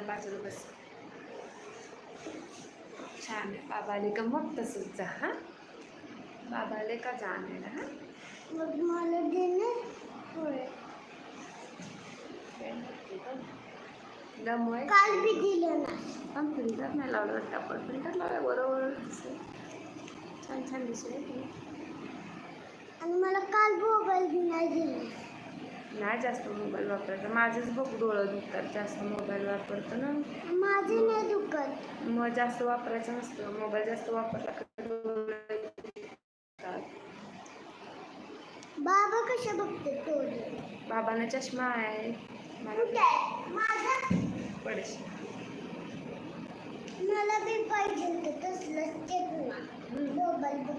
बाजूला बस. छान आहे. बाबा आले का मग तसंच जा हां? बाबा आले का जा आणायला हां? मग मला दमवाय काल बी दिलं ना. पण फिल्टर नाही लावलं वाटतं आपण. फिल्टर लावल्या बरोबर छान छान दिसेल आणि मला काल मोबाईल नाही दिलं. नाही जास्त मोबाईल वापरायचा. माझेच बघ डोळं दुखतात जास्त मोबाईल वापरतो ना. माझे नाही दुखत. मग जास्त वापरायचं नसतं. मोबाईल जास्त वापरला. बाबा कशा बघते बाबांना चष्मा आहे. मला बी पाहिजे होतं तसलंच चष्मा मोबाईल बघ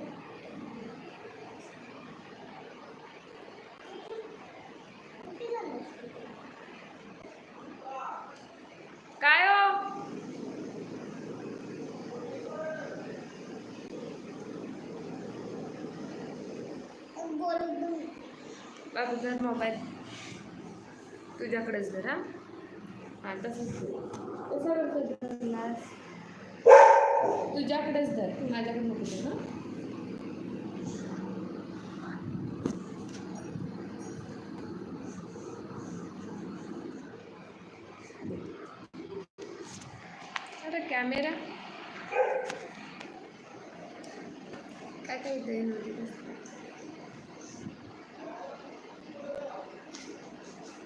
कुठे झालं? काय हो बोल बोल. बाबू धर मोबाईल तुझ्याकडेच धर हा तसंच. कसं? तुझ्याकडेच धर माझ्याकडे नको धर ना अरे कॅमेरा काय काय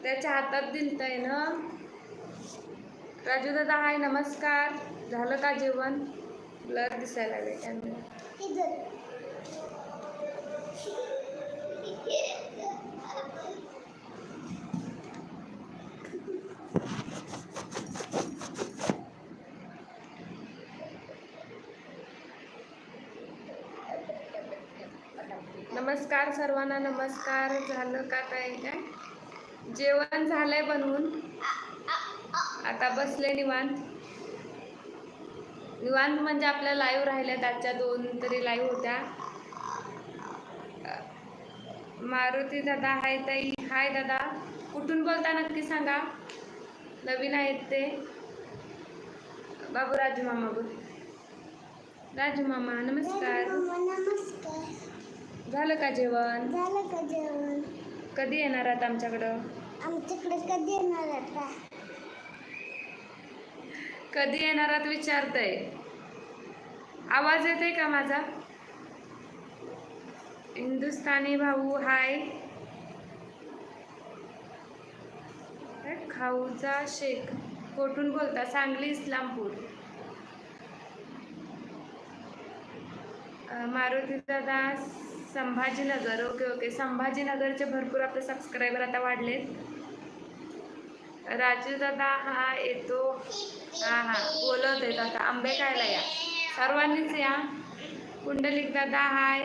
त्याच्या हातात दिलतंय ना? राजू दादा हाय नमस्कार. झालं का जेवण? ब्लर दिसायला लागले त्यांनी नमस्कार सर्वांना नमस्कार. झालं का काय काय? जेवण झालंय बनवून. आता बसले निवांत. निवांत म्हणजे आपल्या लाईव्ह राहिल्या आजच्या दोन तरी लाईव्ह होत्या. मारुती दादा हाय ताई. हाय दादा. कुठून बोलता नक्की सांगा. नवीन आहेत ते. बाबू राजू मामा बोल. राजू मामा नमस्कार. मामा, नमस्कार. झालं का जेवण? झालं का जेवण? कधी येणार आहात आमच्याकडं? आमच्याकडे कधी येणार आता? कधी येणार आहात विचारतय. आवाज येते का माझा? हिंदुस्थानी भाऊ हाय. खाऊचा शेख कोठून बोलता? सांगली इस्लामपूर. मारुती दादा संभाजीनगर. Okay okay. संभाजीनगरचे भरपूर आपले सबस्क्रायबर आता वाढलेत. राजू दादा हा येतो. हा हा. बोलत आहेत आता. आंबे खायला या. सर्वांनीच या. पुंडलिक दादा हाय.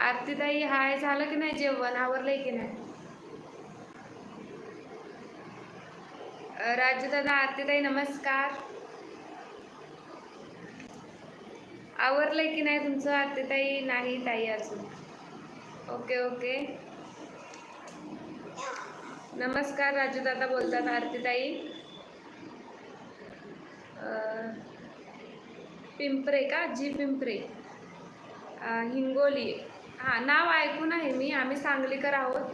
आरतीताई हाय. झालं की नाही जेवण? आवरलंय की नाही? राजू दादा आरतीताई नमस्कार. आवरलं की नाही तुमचं? आरतीताई नाही ताई अजून. Okay okay. नमस्कार राजू दादा बोलतात आरतीताई पिंपरे का? जी पिंपरे. हिंगोली. हां नाव ऐकून आहे मी आम्ही सांगलीकर आहोत.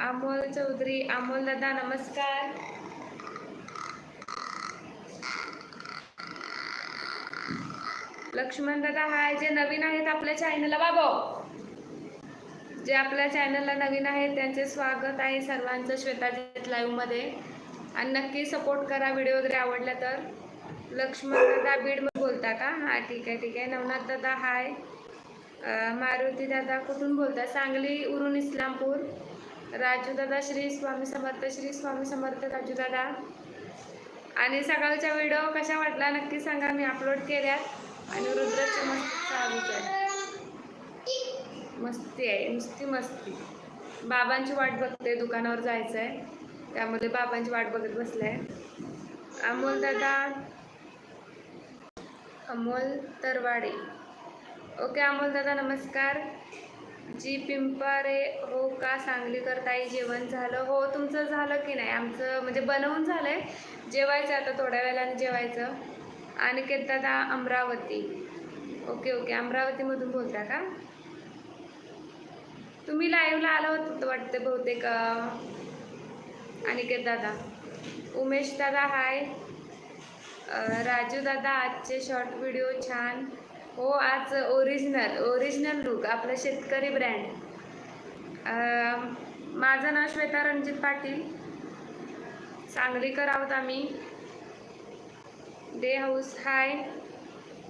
अमोल चौधरी अमोल दादा नमस्कार. लक्ष्मण दादा हाय जे नवीन आहेत आपल्या चॅनलला बाबो. जे आपल्या चॅनलला नवीन आहेत त्यांचे स्वागत आहे सर्वांचं श्वेताजीत लाईव्हमध्ये आणि नक्की सपोर्ट करा व्हिडिओ वगैरे आवडला तर. लक्ष्मण दादा बीडमध्ये बोलता का? हां ठीक आहे ठीक आहे. नवनाथ दादा हाय. मारुती दादा कुठून बोलता? सांगली उरून इस्लामपूर. राजू दादा श्री स्वामी समर्थ श्री स्वामी समर्थ राजू दादा. आणि सकाळच्या व्हिडिओ कशा वाटला? नक्की सांगा मी अपलोड केल्यात. आणि रुद्राची मस्त चालूच आहे मस्ती आहे नुसती मस्ती. बाबांची वाट बघते दुकानावर जायचं आहे त्यामध्ये बाबांची वाट बघत बसलाय. अमोल दादा अमोल तरवाडे. ओके अमोल दादा नमस्कार. जी पिंपारे हो का सांगलीकर ताई जेवण झालं? हो तुमचं झालं की नाही? आमचं म्हणजे बनवून झालंय. जेवायचं आता थोड्या वेळाने जेवायचं. आणि दादा अमरावती. Okay okay. अमरावतीमधून बोलता का? तुम्ही लाईव्हला आला होतं वाटते बहुतेक अनिकेत दादा उमेश दादा हाय राजू दादा आजचे शॉर्ट व्हिडिओ छान. हो आज ओरिजिनल ओरिजिनल लुक आपलं शेतकरी ब्रँड माझं नाव श्वेता रणजित पाटील. सांगलीकर आहोत आम्ही. Day house. हाय.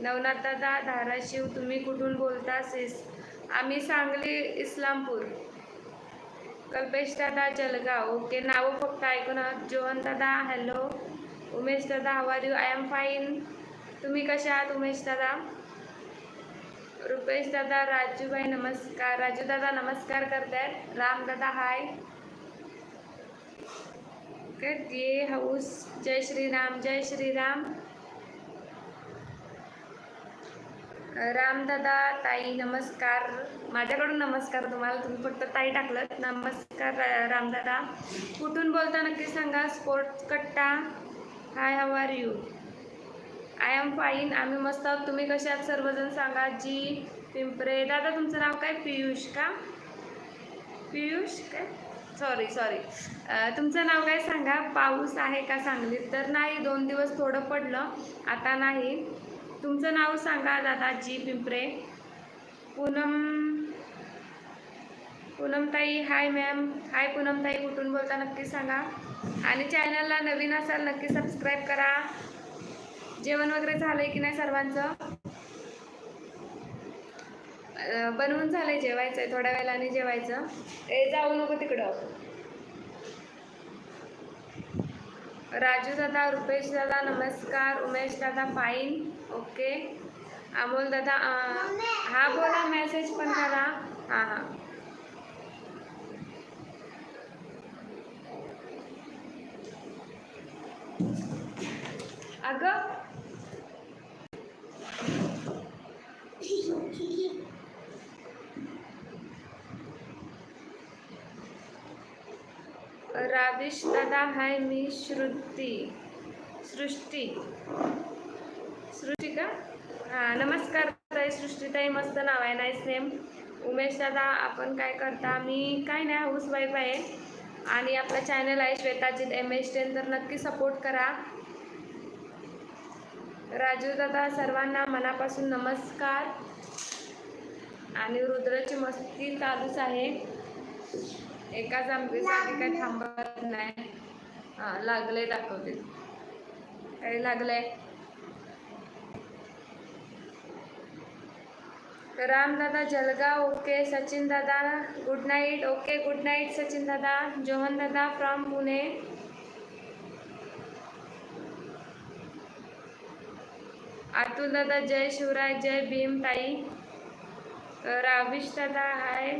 नवनाथ दादा धाराशिव तुम्ही कुठून बोलता सिस आम्ही सांगली इस्लामपूर. कल्पेश दादा जलगाव. ओके नावं फक्त ऐकून आहात. जोहन दादा हॅलो. उमेश दादा are you I am fine तुम्ही कशा आहात उमेश दादा? रुपेश दादा राजूबाई नमस्कार. राजू दादा नमस्कार करतायत राम दादा हाय ये हाऊस. जय श्रीराम जय श्रीराम. रामदादा ताई नमस्कार. माझ्याकडून नमस्कार. तुम्हाला तुम्ही फक्त ताई टाकलं नमस्कार रा- रामदादा. कुठून बोलता नक्की सांगा. स्पोर्ट्स कट्टा. Hi how are you I am fine आम्ही मस्त आहोत. तुम्ही कसे आहात? सर्वजण सांगा. जी पिंपरे. दादा तुमचं नाव काय? पियुष का? पियुष काय? सॉरी सॉरी तुमचं नाव काय सांगा? पाऊस आहे का सांगलीत? तर नाही. दोन दिवस थोडं पडलं. आता नाही. तुमचं नाव सांगा दादाजी पिंपरे. पूनम पूनमताई हाय मॅम. हाय पूनमताई कुठून बोलता नक्की सांगा. आणि चॅनलला नवीन असाल नक्की सबस्क्राईब करा. जेवण वगैरे झालं आहे की नाही सर्वांचं? बनवून झालं आहे जेवायचं आहे थोड्या वेळाने जेवायचं. ए जाऊ नको तिकडं. राजू दादा, रुपेश दादा, नमस्कार, उमेश दादा फाइन ओके अमोल दादा हाँ बोला मैसेज पण करा. हाँ हाँ. राविश दादा हाय मी श्रुती. सृष्टी. सृष्टी का हां नमस्कार ताई सृष्टीताई मस्त नाव आहे नाईस नेम उमेश दादा आपण काय करता? मी काय नाही हाऊस वाईफ आहे. आणि आपला चॅनल आहे श्वेताजीत एम एस टेन तर नक्की सपोर्ट करा. राजू दादा सर्वांना मनापासून नमस्कार. आणि रुद्राची मस्ती चालूच आहे. एका जांभळीसाठी काय थांबत नाही. हा लागलंय दाखवते. काय लागलंय? राम दादा जलगाव ओके. सचिन दादा good night okay good night Sachin दादा. जोहन दादा फ्रॉम पुणे. अतुल दादा जय शिवराय जय भीम ताई राविश दादा हाय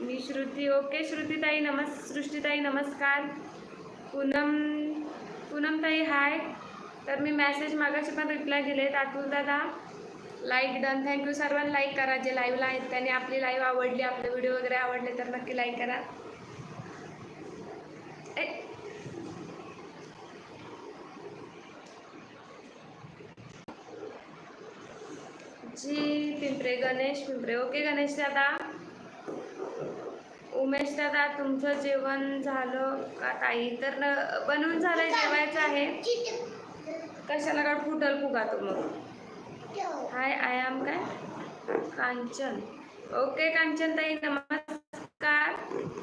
मी श्रुती ओके. श्रुतीताई नमस् सृष्टीताई नमस्कार. पूनम पूनमताई हाय. तर मी मॅसेज मागाशी पण रिप्लाय दिले अतुल दादा लाईक डन थँक्यू सर्वांना. लाईक करा. जे लाईव्हला आहेत त्यांनी आपली लाईव्ह आवडली आपले व्हिडिओ वगैरे आवडले तर नक्की लाईक करा. जी पिंपरे गणेश पिंपरे. ओके गणेश दादा. उमेश दादा तुमचं जेवण झालं का ताई? तर बनवून झालंय जेवायचं आहे. कशाला का फुटल फुगा तो मग? हाय आय आम काय? कांचन. ओके कांचन ताई नमस्कार.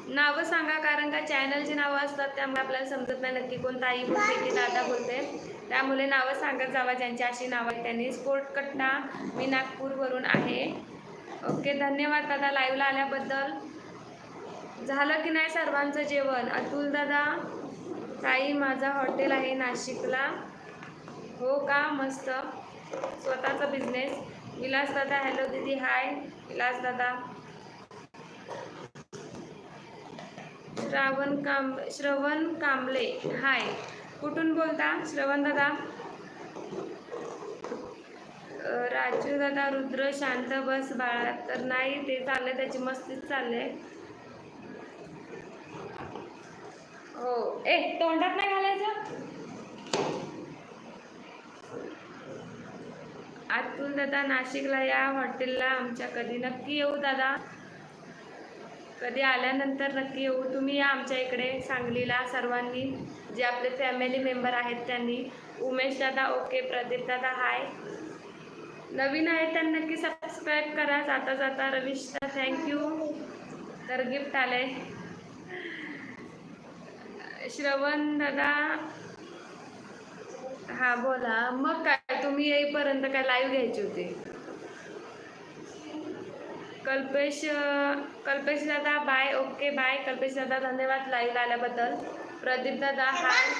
नावं सांगा कारण का चॅनलची नावं असतात त्यामुळे आपल्याला समजत नाही नक्की कोण ताई बोलते की दादा बोलते. त्यामुळे नावं सांगत जावा ज्यांची अशी नावं आहेत त्यांनी. स्पोर्ट कट्टा मी नागपूरवरून आहे. ओके धन्यवाद दादा लाईव्हला आल्याबद्दल. झालं की नाही सर्वांचं जेवण? अतुल दादा ताई माझा हॉटेल आहे नाशिकला. हो का? मस्त. स्वतःचा बिझनेस विलास दादा हॅलो दीदी हाय विलास दादा. श्रावण काम श्रवण कांबळे. हाय कुठून बोलता? श्रवण दादा. राजू दादा रुद्र शांत बस बाळा. तर नाही ते चाललंय त्याची मस्तीच चालले हो ए तोंडात नाही घालायचं? आतून दादा नाशिकला या हॉटेलला आमच्या कधी नक्की येऊ दादा. कधी आल्यानंतर नक्की येऊ. तुम्ही या आमच्या इकडे सांगलीला सर्वांनी. जे आपले फॅमिली मेंबर आहेत त्यांनी. उमेश दादा ओके. प्रदीप दादा हाय नवीन आहे त्यांना नक्की सबस्क्राईब करा. जाता जाता रविशदा थँक्यू तर गिफ्ट आले श्रवण दादा. हा बोला. मग काय? तुम्ही येईपर्यंत काय लाईव्ह घ्यायची होती? कल्पेश कल्पेश दादा बाय ओके बाय कल्पेश दादा धन्यवाद लाईव्ह आल्याबद्दल. प्रदीप दादा हाय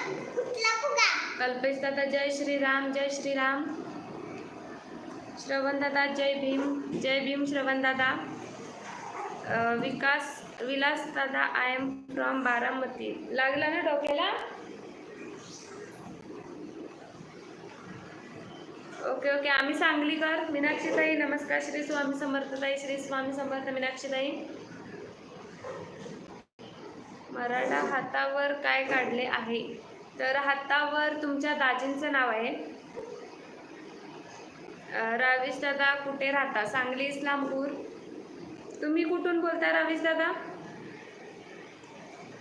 कल्पेश दादा जय श्रीराम जय श्रीराम. श्रवण दादा जय भीम. जय भीम श्रवण दादा. विकास विलास दादा आय एम फ्रॉम बारामती. लागला ना डोक्याला? ओके ओके आम्ही सांगलीकर मीनाक्षीताई नमस्कार. श्री स्वामी समर्थताई श्री स्वामी समर्थ मीनाक्षीताई. मराठा हातावर काय काढले आहे? तर हातावर तुमच्या दाजींचं नाव आहे. रावेश दादा कुठे राहता? सांगली इस्लामपूर. तुम्ही कुठून बोलताय रवीश दादा?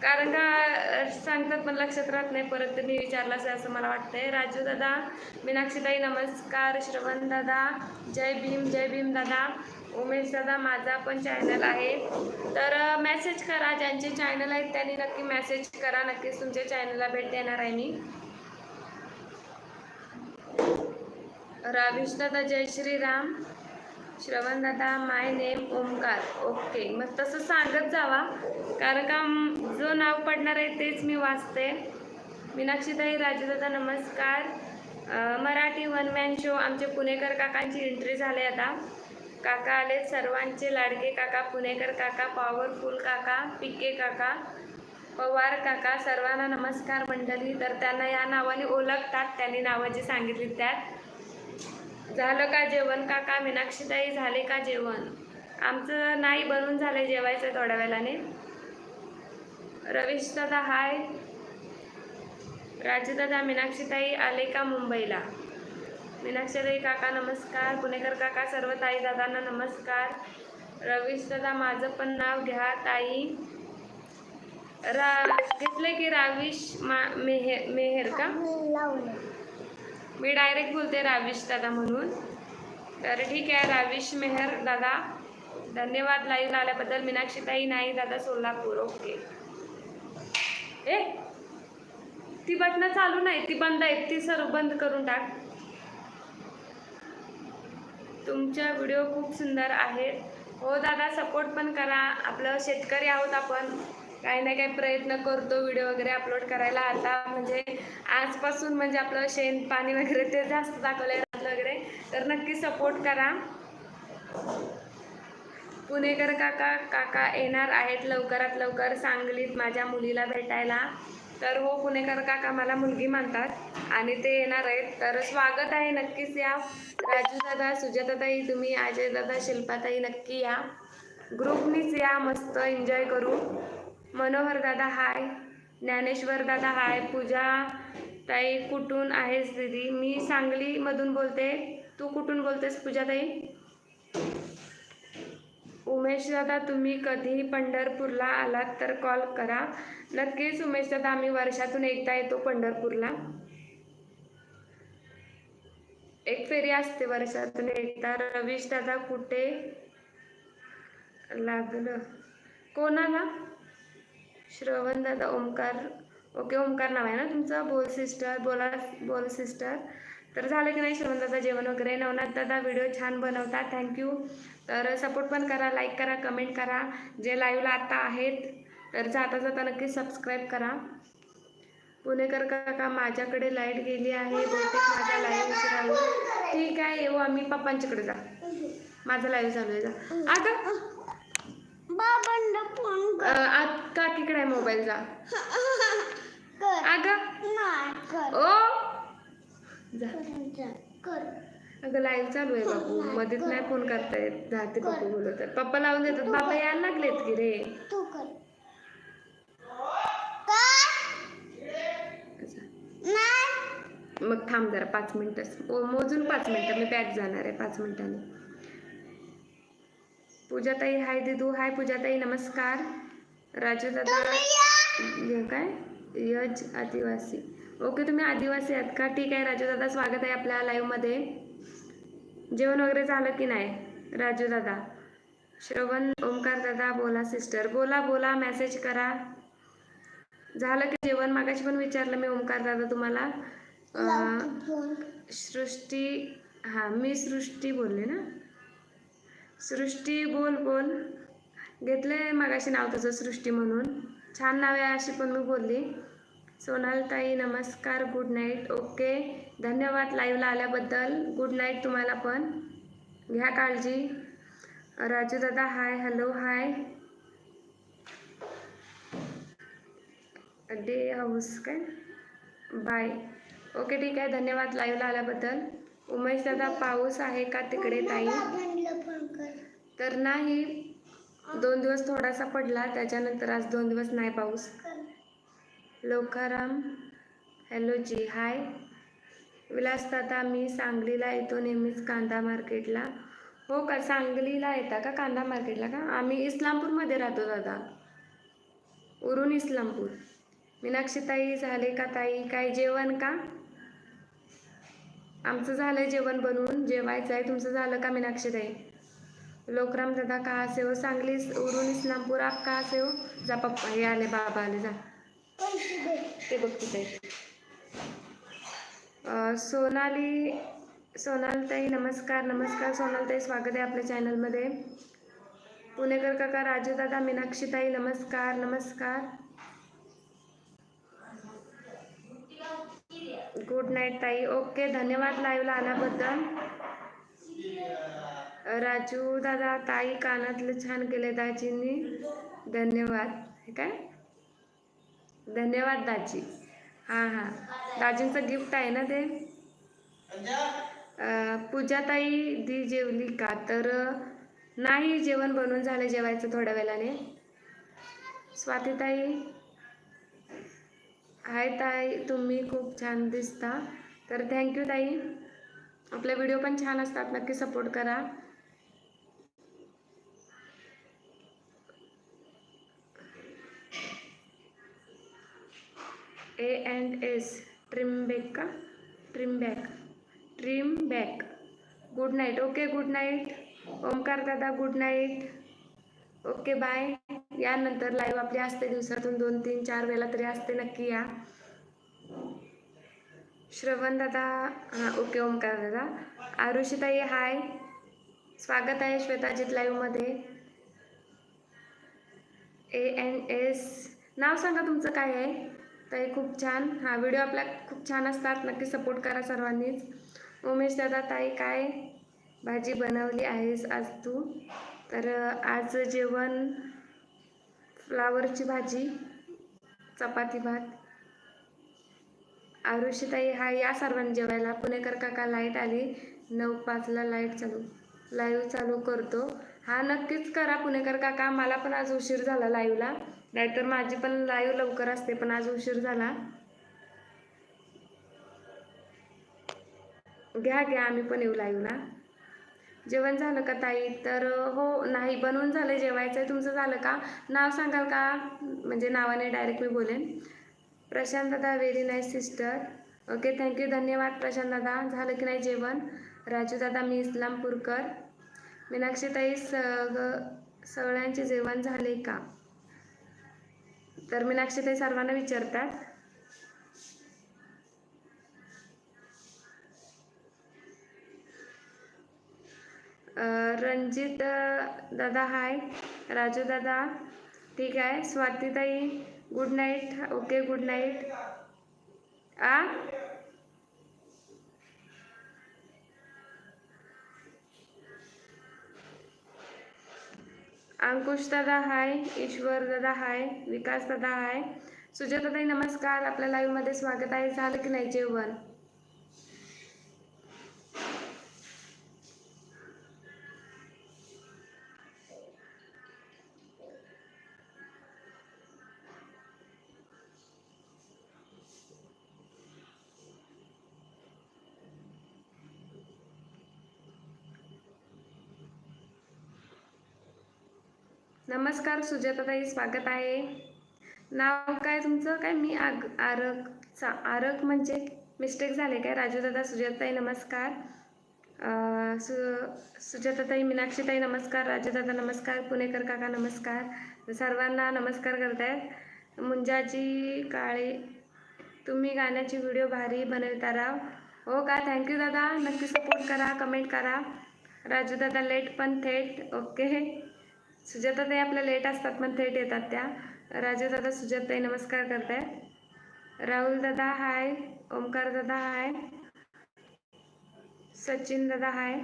कारण का सांगतात पण लक्षात राहत नाही परत मी विचारलं असेल असं मला वाटतंय. राजू दादा मीनाक्षीताई नमस्कार श्रवण दादा जय भीम जय भीम दादा उमेश दादा माझा पण चॅनल आहे. तर मेसेज करा ज्यांचे चॅनल आहेत त्यांनी नक्की मेसेज करा नक्कीच तुमच्या चॅनलला भेट देणार आहे मी. राविश दादा जय श्रीराम. श्रवण दादा माय नेम ओमकार. ओके मग तसं सांगत जावा. कारण का जो नाव पडणार आहे तेच मी वाचते. मीनाक्षीताई राजूदादा नमस्कार. मराठी वन मॅन शो आमचे पुणेकर काकांची एंट्री झाली आता. काका आले सर्वांचे. लाडके काका पुणेकर काका पॉवरफुल काका पिके काका पवार काका सर्वांना नमस्कार मंडळी. तर त्यांना या नावाने ओळखतात. त्यांनी नावं जी सांगितली त्यात. झालं का जेवण? काका मीनाक्षीताई झाले का जेवण? आमचं नाही बनून झालं जेवायचं थोड्या वेळाने. रवीश दादा हाय. राजदादा मीनाक्षीताई आले का मुंबईला? मीनाक्षीताई काका नमस्कार. पुणेकर काका सर्व ताई दादांना नमस्कार. रवीश दादा माझं पण नाव घ्या ताई. रा घेतलं की रावीश मा मेहेर मेहेर का? मी डायरेक्ट बोलते राविश दादा म्हणून. तर ठीक आहे राविश मेहर दादा धन्यवाद लाईव्ह आल्याबद्दल. मीनाक्षीताई नाही दादा सोलापूर ओके ए ती बटणं चालू नाही ती बंद आहेत ती सर्व बंद करून टाक. तुमच्या व्हिडिओ खूप सुंदर आहेत. हो दादा सपोर्ट पण करा. आपलं शेतकरी आहोत आपण. काही ना काही प्रयत्न करतो व्हिडिओ वगैरे अपलोड करायला. आता म्हणजे आजपासून म्हणजे आपलं शेण पाणी वगैरे ते जास्त दाखवलं आहे वगैरे. तर नक्की सपोर्ट करा. पुणेकर काका काका येणार आहेत लवकरात लवकर सांगलीत माझ्या मुलीला भेटायला. तर हो पुणेकर काका मला मुलगी मानतात आणि ते येणार आहेत. तर स्वागत आहे नक्कीच या. राजू दादा सुजाताताई तुम्ही अजय दादा शिल्पाताई नक्की या. ग्रुपनीच या मस्त एन्जॉय करू. मनोहर दादा हाय. ज्ञानेश्वर दादा हाय. पूजा ताई कुठून आहेस दीदी? मी सांगलीमधून बोलते. तू कुठून बोलतेस पूजा ताई? उमेश दादा तुम्ही कधी पंढरपूरला आलात तर कॉल करा. नक्कीच उमेश दादा आम्ही वर्षातून एकदा येतो पंढरपूरला. एक फेरी असते वर्षातून एकदा. रवीश दादा कुठे? लागलं. कोणाला? श्रवण दादा ओमकार ओके ओमकार नाव आहे ना तुमचं? बोल सिस्टर बोला बोल सिस्टर. तर झालं की नाही श्रवण दादा जेवण वगैरे? नवनाथ दादा व्हिडिओ छान बनवता थँक्यू तर सपोर्ट पण करा लाईक करा कमेंट करा. जे लाईव्हला आता आहेत तर जाता जाता नक्की सबस्क्राईब करा. पुणेकर काका माझ्याकडे लाइट गेली आहे बहुतेक माझा लाईव्ह उशिरा ठीक आहे येऊ आम्ही पप्पांच्याकडे जा. माझा लाईव्ह चालू आहे जा. आता आत काकीकडे आहे मोबाईल जा कर. अगं. ओ. जा. कर अगं लाईव्ह चालू आहे बापू. मध्येच नाही फोन करता येत. जाते पप्पा बोलवतात पप्पा लावून देतात. बाबा यायला लागलेत की रे? मग थांब जरा पाच मिनिटच मोजून पाच मिनिटं. मी पॅक जाणार आहे. पाच मिनिटांनी. पूजाताई हाय दिदू हाय पूजाताई नमस्कार. राजू दादा हे काय? यज आदिवासी. ओके तुम्ही आदिवासी आहात का? ठीक आहे राजू दादा स्वागत आहे आपल्या लाईव्हमध्ये जेवण वगैरे झालं की नाही राजू दादा श्रवण ओमकार दादा बोला सिस्टर बोला बोला मेसेज करा. झालं की जेवण? मागाशी पण विचारलं मी ओमकार दादा तुम्हाला. सृष्टी हां मी सृष्टी बोलले ना? सृष्टी बोल बोल. घेतले मागाशी नाव तुझं सृष्टी म्हणून. छान नाव आहे अशी पण मी बोलली. सोनालताई नमस्कार गुड नाईट ओके धन्यवाद लाईव्हला आल्याबद्दल. गुड नाईट तुम्हाला पण. घ्या काळजी. राजू दादा हाय हॅलो हाय डे हाऊस काय? बाय ओके ठीक आहे. धन्यवाद लाईव्हला आल्याबद्दल. उमेश दादा पाऊस आहे का तिकडे ताई? तर नाही दोन दिवस थोडासा पडला त्याच्यानंतर आज दोन दिवस नाही पाऊस. लोकाराम हॅलो जी हाय. विलास दादा मी सांगलीला येतो नेहमीच कांदा मार्केटला. हो का सांगलीला येता का कांदा मार्केटला का? आम्ही इस्लामपूरमध्ये राहतो दादा. उरून इस्लामपूर. मीनाक्षीताई झाले का ताई? काय जेवण का? आमचं झालं जेवण बनवून. जेवायचं आहे. तुमचं झालं का मीनाक्षीताई? लोकराम दादा का असे हो? सांगली उरून इस्लामपूर आप का असे हो? जा पप्पा हे आले बाबा आले जा. ते बघ तिथे. सोनाली सोनालताई नमस्कार नमस्कार. सोनालताई स्वागत आहे आपल्या चॅनलमध्ये. पुणेकर काका राजू दादा मीनाक्षीताई नमस्कार नमस्कार. गुड नाईट ताई. ओके धन्यवाद लाईव्हला आल्याबद्दल. राजू दादा ताई कानातलं छान केले दाजींनी. धन्यवाद. काय? धन्यवाद दाजी. हां हां. दाजींचं गिफ्ट आहे ना ते? पूजाताई दी जेवली का? तर नाही जेवण बनवून झालं जेवायचं थोड्या वेळाने. स्वातीताई? हाय ताई. तुम्ही खूप छान दिसता. तर थँक्यू ताई. आपले व्हिडिओ पण छान असतात. नक्की सपोर्ट करा. ए अँड एस ट्रिमबॅक का? Trimbak Trimbak good night okay good night Omkar दादा गुड नाईट ओके बाय यानंतर लाईव्ह आपली असते दिवसातून दोन तीन चार वेळेला तरी असते नक्की या. श्रवण दादा हां ओके ओमकार दादा. आरुषिताई हाय स्वागत आहे श्वेताजीत लाईव्हमध्ये ए एन एस नाव सांगा तुमचं काय आहे? ताई खूप छान. हा व्हिडिओ आपला खूप छान असतात. नक्की सपोर्ट करा सर्वांनीच. उमेश दादा ताई काय भाजी बनवली आहेस आज तू? तर आज जेवण फ्लावरची भाजी चपाती भात. आरुषीताई हा या सर्वांनी जेवायला. पुणेकर काका लाइट आली. नऊ पाचला लाइट चालू लाईव्ह चालू करतो. हा नक्कीच करा पुणेकर काका. मला पण आज उशीर झाला लाईव्हला नाहीतर माझी पण लाईव्ह लवकर असते पण आज उशीर झाला. घ्या घ्या आम्ही पण येऊ लाईव्हला जेवण झालं का ताई? तर हो नाही बनवून झालं जेवायचं आहे तुमचं झालं का? नाव सांगाल का? म्हणजे नावाने डायरेक्ट मी बोलेन. प्रशांत दादा very nice sister okay thank you धन्यवाद प्रशांत दादा. झालं की नाही जेवण? राजू दादा मी इस्लामपूरकर. मीनाक्षीताई सग सगळ्यांचे जेवण झाले का? तर मीनाक्षीताई सर्वांना विचारतात. रणजित दादा हाय राजू दादा. ठीक आहे. स्वातीताई good night okay good night आ? अंकुश दादा हाय ईश्वर दादा हाय विकास दादा हाय. सुजाताताई नमस्कार. आपल्या लाईव्हमध्ये स्वागत आहे. झालं की नाही जेवण? नमस्कार सुजाताताई स्वागत आहे. नाव काय तुमचं? काय मी आग आरकचा आरक म्हणजे मिस्टेक झाले काय? राजूदादा सुजाताताई नमस्कार. सु सुजाताताई मीनाक्षीताई नमस्कार. राजूदादा नमस्कार. पुणेकर काका नमस्कार. सर्वांना नमस्कार करतायत. मुंजाजी काळे तुम्ही गाण्याची व्हिडिओ भारी बनवता राव. हो का? थँक्यू दादा. नक्की सपोर्ट करा कमेंट करा. राजू दादा लेट पण थेट ओके सुजाताताई आपल्या लेट असतात पण थेट येतात त्या. राजू दादा सुजाताताई नमस्कार करतायत राहुल दादा हाय ओमकार दादा हाय सचिन दादा हाय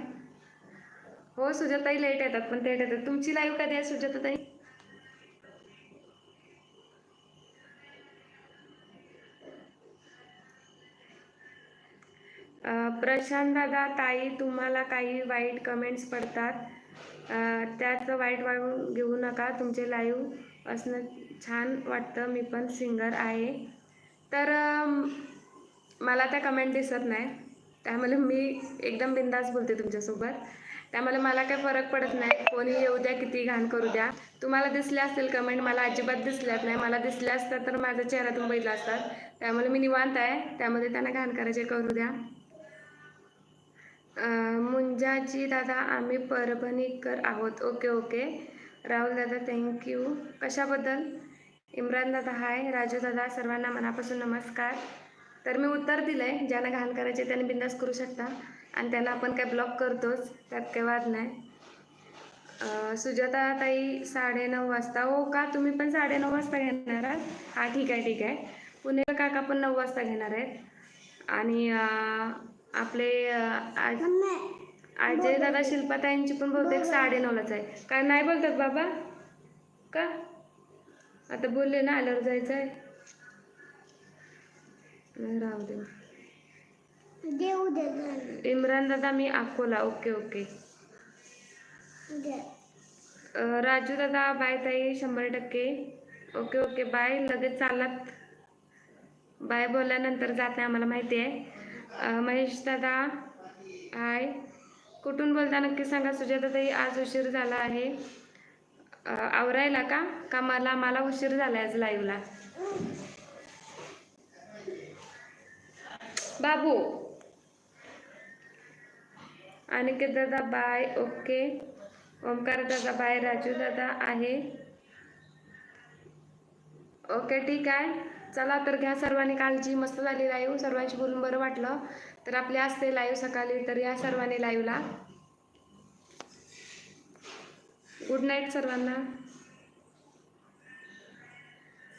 हो सुजाताई लेट येतात पण थेट येतात. तुमची लाईव्ह कधी आहे सुजाताताई? प्रशांत दादा ताई तुम्हाला काही वाईट कमेंट्स पडतात? त्याचं वाईट वाळून घेऊ नका. तुमचे लाईव्ह असणं छान वाटतं. मी पण सिंगर आहे. तर मला त्या कमेंट दिसत नाही. त्यामुळे मी एकदम बिंदास बोलते तुमच्यासोबत. त्यामुळे मला काही फरक पडत नाही. कोणी येऊ द्या किती घाण करू द्या. तुम्हाला दिसल्या असतील कमेंट मला अजिबात दिसल्यात नाही. मला दिसल्या असतात तर माझा चेहरा तुम्ही बघितला असतात. त्यामुळे मी निवांत आहे. त्यामध्ये त्यांना घाण करायचे करू द्या. मुंजाजी दादा आम्ही परभणीकर आहोत. Okay okay. राहुल दादा थँक्यू कशाबद्दल? इम्रान दादा हाय राजू दादा सर्वांना मनापासून नमस्कार. तर मी उत्तर दिलं आहे ज्यांना घाण करायचे त्याने बिंदास करू शकता. आणि त्यांना आपण काय ब्लॉक करतोच त्यात काही वाद नाही. सुजाता ताई साडेनऊ वाजता. हो का? तुम्ही पण साडेनऊ वाजता घेणार आहात? हां ठीक आहे ठीक आहे. पुणे काका पण नऊ वाजता घेणार आहेत. आणि आपले आज दादा शिल्पाताईंची पण बहुतेक साडेनऊलाच आहे. काय नाही बोलतात बाबा? का? आता बोलले ना आल्यावर जायचं आहे राहू दे. इम्रान दादा मी अकोला. Okay okay. राजू दादा बाय ताई शंभर टक्के. Okay okay bye. लगेच चालत बाय बोलल्यानंतर जात नाही आम्हाला माहिती आहे. महेश दादा हाय कुठून बोलता नक्की सांगा. सुजाता ताई आज उशीर झाला आहे. आवरायला का? का मला मला उशीर झाला आज लाईव्हला बाबू. अनिकेत दादा बाय. ओके. ओमकार दादा बाय. राजू दादा आहे. ओके ठीक आहे. चला तर घ्या सर्वांनी काळजी. मस्त झाली लाईव्ह सर्वांशी बोलून बरं वाटलं. तर आपली असते लाईव्ह सकाळी तर या सर्वांनी लाईव्हला गुड नाईट सर्वांना.